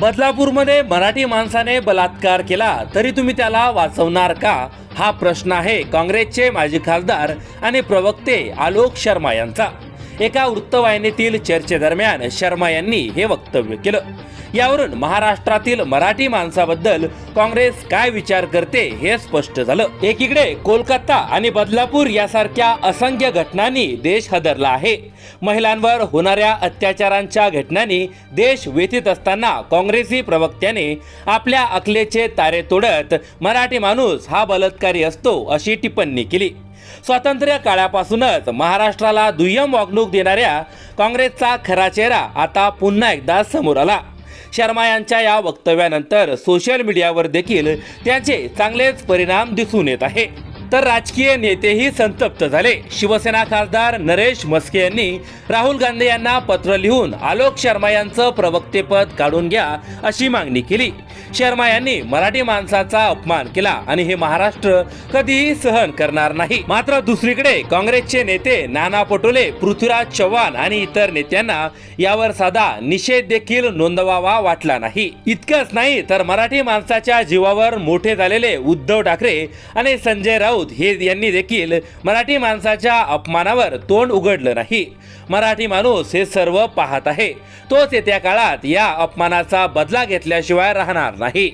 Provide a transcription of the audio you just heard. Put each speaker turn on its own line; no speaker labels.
बदलापूरमध्ये मराठी माणसाने बलात्कार केला तरी तुम्ही त्याला वाचवणार का? हा प्रश्न आहे काँग्रेसचे माजी खासदार आणि प्रवक्ते आलोक शर्मा यांचा. एका वृत्तवाहिनीतील चर्चेदरम्यान शर्मा यांनी हे वक्तव्य केलं. यावरून महाराष्ट्रातील मराठी माणसाबद्दल काँग्रेस काय विचार करते हे स्पष्ट झालं. एकीकडे कोलकाता आणि बदलापूर यासारख्या असंख्य घटनांनी देश हदरला आहे. महिलांवर होणाऱ्या अत्याचारांच्या घटनांनी देश व्यथित असताना काँग्रेसी प्रवक्त्याने आपल्या अकलेचे तारे तोडत मराठी माणूस हा बलात्कारी असतो अशी टिप्पणी केली. स्वातंत्र्य काळापासूनच महाराष्ट्राला दुय्यम वागणूक देणाऱ्या काँग्रेसचा खरा चेहरा आता पुन्हा एकदा समोर आला. शर्मा यांच्या या वक्तव्यानंतर सोशल मीडियावर देखील त्यांचे चांगलेच परिणाम दिसून येत आहे. तर राजकीय नेतेही संतप्त झाले. शिवसेना खासदार नरेश मस्के यांनी राहुल गांधी यांना पत्र लिहून आलोक शर्मा यांचं प्रवक्तेपद काढून घ्या अशी मागणी केली. शर्मा यांनी मराठी माणसाचा अपमान केला आणि हे महाराष्ट्र कधीही सहन करणार नाही. मात्र दुसरीकडे काँग्रेसचे नेते नाना पटोले पृथ्वीराज चव्हाण आणि इतर नेत्यांना यावर साधा निषेध देखील नोंदवावा वाटला नाही. इतकंच नाही तर मराठी माणसाच्या जीवावर मोठे झालेले उद्धव ठाकरे आणि संजय राऊत हे यांनी देखील मराठी माणसाच्या अपमानावर तोंड उघडलं नाही. मराठी माणूस हे सर्व पाहत आहे. तोच येत्या काळात या अपमानाचा बदला घेतल्याशिवाय राहणार नाही.